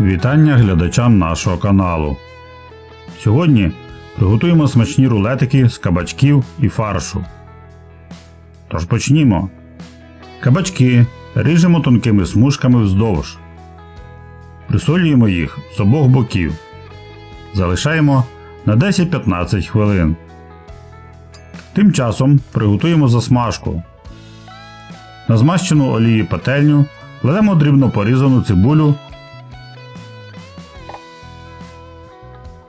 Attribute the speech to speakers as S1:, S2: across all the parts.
S1: Вітання глядачам нашого каналу. Сьогодні приготуємо смачні рулетики з кабачків і фаршу. Тож почнімо. Кабачки ріжемо тонкими смужками вздовж. Присолюємо їх з обох боків. Залишаємо на 10-15 хвилин. Тим часом приготуємо засмажку. На змащену олією пательню кладемо дрібно порізану цибулю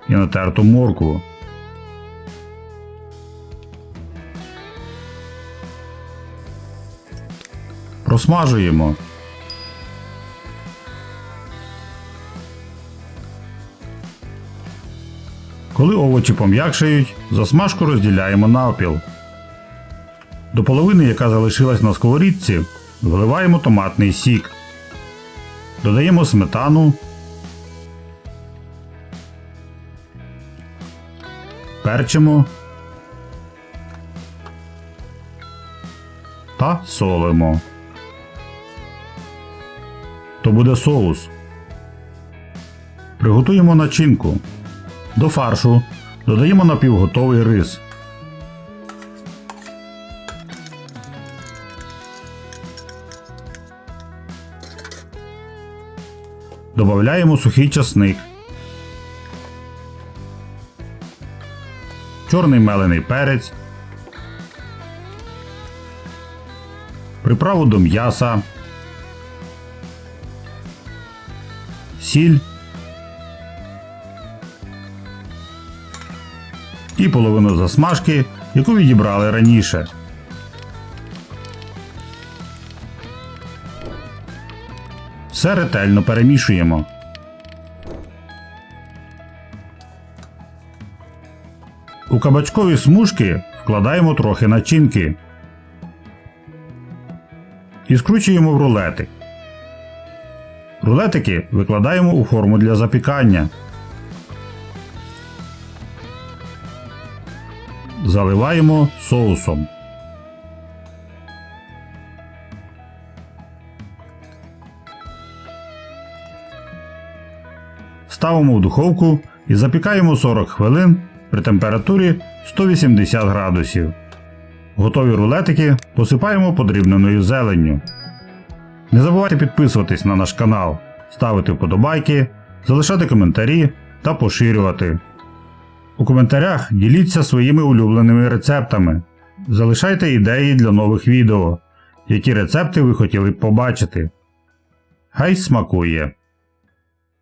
S1: і натерту моркву. Просмажуємо. Коли овочі пом'якшають, засмажку розділяємо навпіл. До половини, яка залишилась на сковорідці, вливаємо томатний сік. Додаємо сметану, перчимо та солимо. То буде соус. Приготуємо начинку. До фаршу додаємо напівготовий рис. Добавляємо сухий часник. Чорний мелений перець. Приправу до м'яса. Сіль. І половину засмажки, яку відібрали раніше. Все ретельно перемішуємо. У кабачкові смужки вкладаємо трохи начинки і скручуємо в рулетик. Рулетики викладаємо у форму для запікання. Заливаємо соусом. Ставимо в духовку і запікаємо 40 хвилин при температурі 180 градусів. Готові рулетики посипаємо подрібненою зеленню. Не забувайте підписуватись на наш канал, ставити вподобайки, залишати коментарі та поширювати. У коментарях діліться своїми улюбленими рецептами. Залишайте ідеї для нових відео, які рецепти ви хотіли б побачити. Хай смакує!